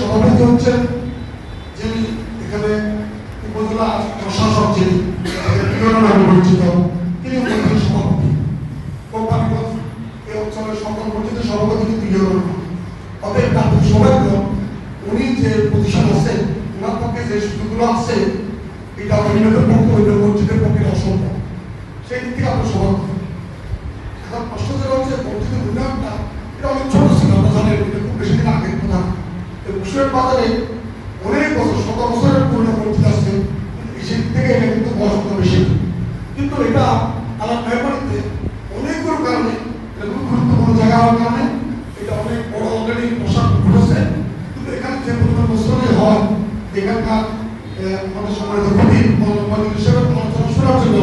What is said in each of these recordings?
সভাপতি হচ্ছেন, যিনি এখানে উপজেলা প্রশাসক যিনি পরিচিত, তিনি মসজিদের সভাপতি। কোম্পানিগঞ্জ এই অঞ্চলের সকল মসজিদের সভাপতি কিন্তু তার সৌভাগ্য, উনি যে পজিশন আছে ওনার পক্ষে যে সুযোগগুলো আছে, এটা অন্যদের পক্ষে অন্য মসজিদের পক্ষে অসম্ভব। সেই দিক থেকে আপনার সৌভাগ্য। বাজারে অনেক বছর শত বছরের পুরনো মসজিদ আছে সেদিক থেকে এটা কিন্তু বয়স বেশি। কিন্তু এটা আমার মেহমানিতে অনেকগুলো কারণে গুরুত্বপূর্ণ জায়গা হওয়ার কারণে এটা অনেক বড় অলরেডি পোশাক ঘটেছে কিন্তু এখানে যে পরিমাণ মুসলিম হয় এখানকার আহ, আমাদের সময় হিসেবে জন্য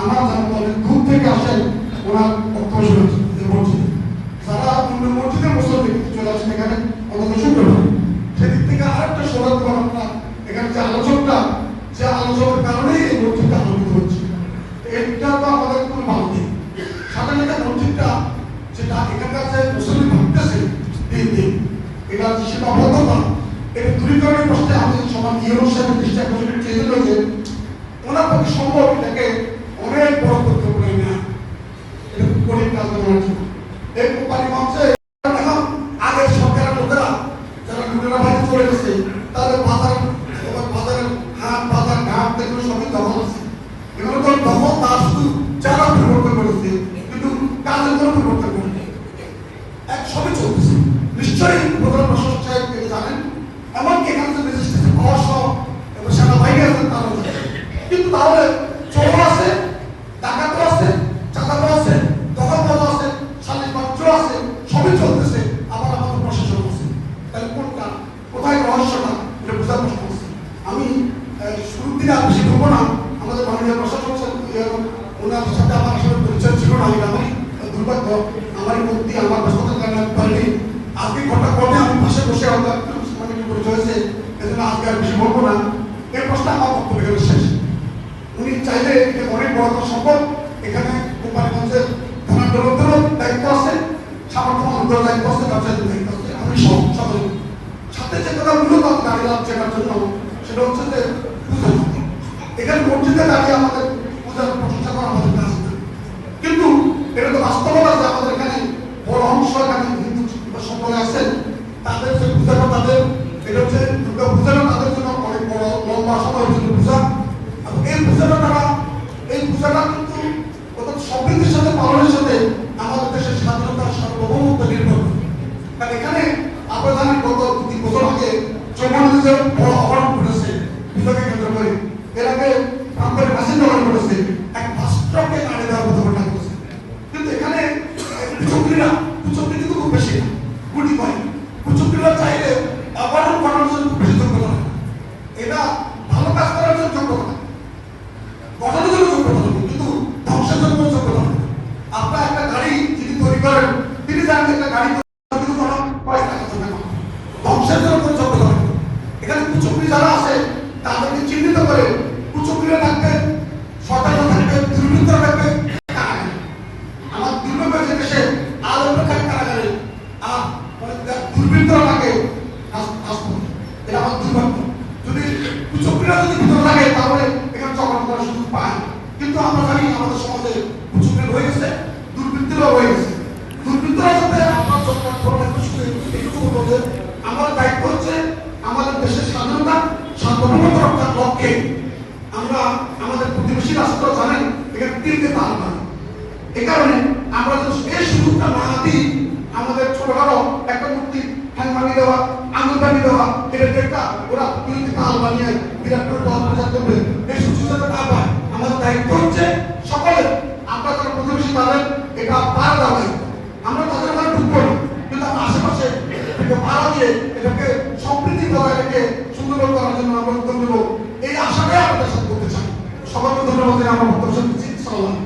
আমার অনেক দূর থেকে আসেন ওনার বক্তব্য শুনেছেন এই মসজিদে যারা অন্য মসজিদের মুসলিম চলে আসেন এখানে অন্তত শুনতে পারেন সেদিক থেকে আরেকটা সৌভাগ্য আমরা এখানে যে আলোচকটা যে আলোচকের কারণেই এই মসজিদটা আলোকিত হচ্ছে এটা তো আমাদের কোনো ভালো দিক সাধারণত মসজিদটা যেটা এখানকার যে মুসলিম ভাবতেছে দিন দিন এটা অবদ্ধতা এটা দূরীকরণের প্রশ্নে আমি সমান ইউরোপ সাহেবের দৃষ্টি আকর্ষণের চেয়ে রয়েছে ওনার পক্ষে সম্ভব এটাকে অনেক বড় করতে পারে না এটা কঠিন কাজ করার জন্য এই কোম্পানি মঞ্চে এখন আগের সরকারের লোকেরা যারা লুটেরা বাইরে চলে গেছে, তাদের বাজার বাজারের হাট, বাজার ঘাট আছে এগুলো তো দখল, তা শুধু যারা কিন্তু কাজের কোনো পরিবর্তন করেনি এক সবই চলতেছে। নিশ্চয়ই প্রধান প্রশাসক সাহেব তিনি জানেন এমনকি এখানে যে রেজিস্ট্রেশন পাওয়া সহ এবং সেনাবাহিনী আছেন তারাও জানেন কিন্তু তাহলে চোর আছে ডাকাতও আছে চাঁদাও আছে দখলবাজ আছে শালিক বাচ্চ আছে সবই চলতেছে আবার আমাদের প্রশাসন আছে তাহলে কোনটা কোথায় রহস্যটা এটা বোঝার প্রশ্ন আছে আমি আর বেশি করব না। আমাদের মাননীয় প্রশাসক ওনার সাথে আমার আসলে পরিচয় ছিল না আমারই দুর্ভাগ্য, আমারই মধ্যে আমার ব্যস্ততার আমি পারিনি। আজকে ঘটা কমে আমি পাশে বসে আমরা পরিচয় হয়েছে। এজন্য আজকে আর বেশি বলব না। এই প্রশ্ন আমার বক্তব্য এখানে শেষ। উনি চাইলে এটা অনেক বড় সম্ভব এখানে কোম্পানিগঞ্জের থানা ডেভেলপেরও দায়িত্ব আছে, সামর্থ্য মানুষের দায়িত্ব আছে ব্যবসায়ীদের দায়িত্ব আছে। আমি সব সকলে সাথে যে কথা মূলত আমি দাঁড়িয়ে লাভ জন্য। সেটা হচ্ছে যে এখানে মসজিদে দাঁড়িয়ে আমাদের পূজার প্রশংসা করা আমাদের কাজ। কিন্তু এটা তো বাস্তবতা যে আমাদের এখানে বড় অংশ এখানে হিন্দু সম্প্রদায় আছেন, তাদের যে পূজাটা তাদের, এটা হচ্ছে দুর্গা পূজাটা তাদের জন্য অনেক বড় লম্বা সময়ের জন্য পূজা। এবং এই পূজাটা তারা, এই পূজাটা কিন্তু অর্থাৎ সমৃদ্ধির সাথে পালনের সাথে আমাদের দেশের স্বাধীনতার সার্বভৌমত্ব নির্ভর করে। কারণ এখানে আমরা তাদেরকে চিহ্নিত করে কুচক্রীরা থাকবে সরকাররা থাকবে, দুর্বৃত্তরা থাকবে। আমার যে দেশে আলোটা থাকে কারাগারে। আর দুর্বৃত্তরা থাকে এটা আমার দুর্ভাগ্য। যদি কুচক্রীরা যদি ভিতরে থাকে, তাহলে এখানে চক্রান্ত করার সুযোগ পায়। কিন্তু আমরা জানি আমাদের সমাজে কুচক্রী হয়ে গেছে দুর্বৃত্তরা হয়ে গেছে। দুর্বৃত্তরা যাতে আমরা চক্রান্ত যে আমার দায়িত্ব হচ্ছে আমাদের দেশের স্বাধীনতা, সার্বভৌমত্ব লক্ষ্যে আমরা আমাদের প্রতিবেশী রাষ্ট্র জানেন, এখানে তিনটে তাল মানে এ কারণে আমরা যদি এই সুযোগটা না দিই আমাদের ছোটখাটো একটা মূর্তি ঠ্যাং ভাঙিয়ে দেওয়া আঙুল দেওয়া, এটা একটা ওরা তিনটে তাল বানিয়ে বিরাট করে দল প্রচার করবে এই সুযোগ যাতে না পায় আমাদের দায়িত্ব হচ্ছে সকলে আমরা যারা প্রতিবেশী তাদের, এটা পাড়া দেওয়া আমরা তাদের মানে ঢুকবো না, কিন্তু আশেপাশে এটা পাড়া দিয়ে এটাকে সম্প্রীতি দ্বারা এটাকে সুন্দর করার জন্য আমরা উদ্যোগ নেব সাথে করতে চাই। সবাইকে ধন্যবাদ আমরা বক্তব্য শুনছি সালাম